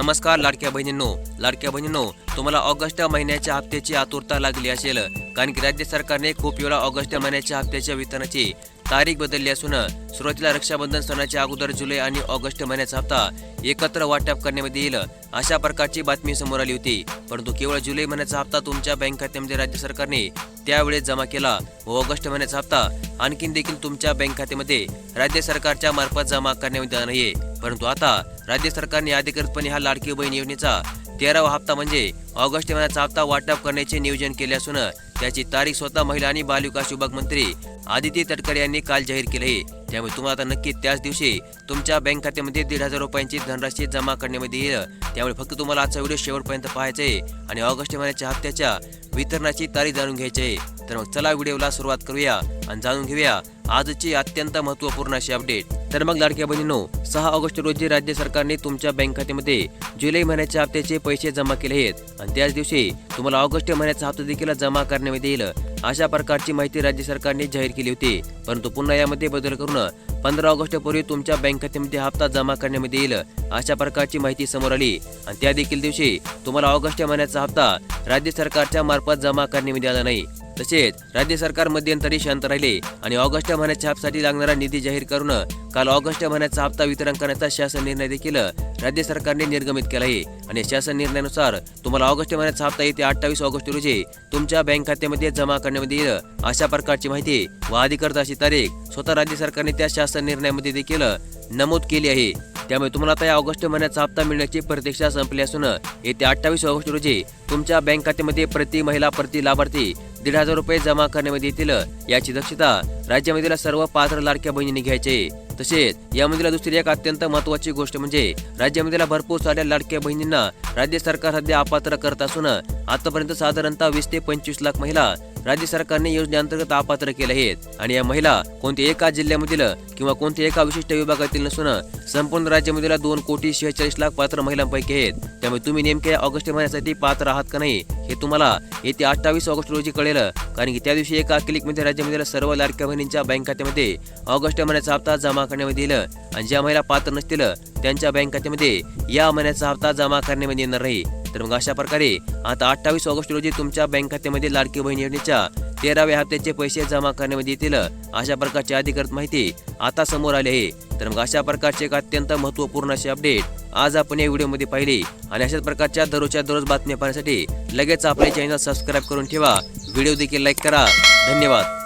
नमस्कार लाडक्या बहिणींनो. लाडक्या बहिणींनो तुम्हाला ऑगस्ट महिन्याच्या हप्त्याची आतुरता लागली असेल. कारण की राज्य सरकारने खूप वेळा ऑगस्ट महिन्याच्या हप्त्याच्या वितरणाची तारीख बदलली असून सुरुवातीला रक्षाबंधन सणाच्या अगोदर जुलै आणि ऑगस्ट महिन्याचा हप्ता एकत्र वाटप करण्यामध्ये येईल अशा प्रकारची बातमी समोर आली होती. परंतु केवळ जुलै महिन्याचा हप्ता तुमच्या बँक खात्यामध्ये राज्य सरकारने त्यावेळेस जमा केला व ऑगस्ट महिन्याचा हप्ता आणखीन देखील तुमच्या बँक खात्यामध्ये राज्य सरकारच्या मार्फत जमा करण्यामध्ये आला नाहीये. परंतु आता राज्य सरकारने अधिकृतपणे हा लाडकी बहीण योजनेचा तेरावा हप्ता म्हणजे ऑगस्ट महिन्याचा हप्ता वाटप करण्याचे नियोजन केले असून त्याची तारीख स्वतः महिला आणि बालविकास विभाग मंत्री आदिती तटकरे यांनी काल जाहीर केले आहे. त्यामुळे तुम्हाला आता नक्की त्याच दिवशी तुमच्या बँक खात्यामध्ये दीड हजार रुपयांची धनराशी जमा करण्यामध्ये येईल. त्यामुळे फक्त तुम्हाला आजचा व्हिडिओ शेवटपर्यंत पाहायचा आहे आणि ऑगस्ट महिन्याच्या हप्त्याच्या वितरणाची तारीख जाणून घ्यायची आहे. तर मग चला व्हिडिओला सुरुवात करूया आणि जाणून घेऊया आजची अत्यंत महत्त्वपूर्ण अशी अपडेट तर मग लाडक्या बहिणीनो सहा ऑगस्ट रोजी राज्य सरकारने तुमच्या बँक खात्यामध्ये जुलै महिन्याच्या हप्त्याचे पैसे जमा केले आहेत. आणि त्याच दिवशी तुम्हाला ऑगस्ट महिन्याचा हप्ता देखील जमा करण्यामध्ये येईल. अशा प्रकारची माहिती राज्य सरकारने जाहीर केली होती. परंतु पुन्हा यामध्ये बदल करून पंधरा ऑगस्ट पूर्वी तुमच्या बँक खात्यामध्ये हप्ता जमा करण्यामध्ये येईल अशा प्रकारची माहिती समोर आली. आणि त्या देखील दिवशी तुम्हाला ऑगस्ट महिन्याचा हप्ता राज्य सरकारच्या मार्फत जमा करण्यामध्ये आला नाही. तसेच राज्य सरकार मध्यंतरी शांत राहिले आणि ऑगस्ट महिन्याच्या हप्त्यासाठी लागणारा निधी जाहीर करून काल ऑगस्ट महिन्याचा हप्ता वितरण करण्याचा शासन निर्णय देखील राज्य सरकारने निर्गमित केला आहे. आणि शासन निर्णयानुसार तुम्हाला ऑगस्ट महिन्याचा हप्ता येते अठ्ठावीस ऑगस्ट रोजी तुमच्या बँक खात्यामध्ये जमा करण्यामध्ये येईल अशा प्रकारची माहिती व अधिकृत अशी तारीख स्वतः राज्य सरकारने त्या शासन निर्णयामध्ये देखील नमूद केली आहे. त्यामुळे तुम्हाला आता या ऑगस्ट महिन्याचा हप्ता मिळण्याची प्रतीक्षा संपली असून येत्या अठ्ठावीस ऑगस्ट रोजी तुमच्या बँक खात्यामध्ये प्रति महिला प्रति लाभार्थी दीड हजार रुपये जमा करण्यामध्ये येतील. याची दक्षता राज्यामधील सर्व पात्र लाडक्या बहिणींनी घ्यायचे. तसेच यामधील दुसरी एक अत्यंत महत्वाची गोष्ट म्हणजे राज्यामधील भरपूर साऱ्या लाडक्या बहिणींना राज्य सरकार सध्या अपात्र करत असून आतापर्यंत साधारणतः वीस ते पंचवीस लाख महिला राज्य सरकारने योजनेअंतर्गत अपात्र केले आहेत. आणि या महिला कोणत्या एका जिल्ह्यामधील किंवा कोणत्या एका विशिष्ट विभागातील नसून संपूर्ण राज्यामधील दोन कोटी शेहेचाळीस लाख पात्र महिलांपैकी आहेत. त्यामुळे तुम्ही नेमक्या ऑगस्ट महिन्यासाठी पात्र आहात का नाही हे तुम्हाला येत्या अठ्ठावीस ऑगस्ट रोजी कळेल कारण की त्या दिवशी एका क्लिकमध्ये राज्यामधील सर्व लाडक्या बहिणींच्या बँक खात्यामध्ये ऑगस्ट महिन्याचा हप्ता जमा करण्यामध्ये येईल. आणि ज्या महिला पात्र नसतील त्यांच्या बँक खात्यामध्ये या महिन्याचा हप्ता जमा करण्यामध्ये येणार नाही. तर मग अशा प्रकारे आता अठ्ठावीस ऑगस्ट रोजी तुमच्या बँक खात्यामध्ये लाडकी बहीण योजनेच्या तेराव्या हप्त्याचे पैसे जमा करण्यामध्ये येतील. अशा प्रकारची अधिकृत माहिती आता समोर आली आहे. तर मग अशा प्रकारचे एक अत्यंत महत्त्वपूर्ण असे अपडेट आज आपण या व्हिडिओमध्ये पाहिले. आणि अशाच प्रकारच्या दररोजच्या दररोज बातम्या पाहण्यासाठी लगेच आपले चॅनल सबस्क्राईब करून ठेवा. व्हिडिओ देखील लाईक करा. धन्यवाद.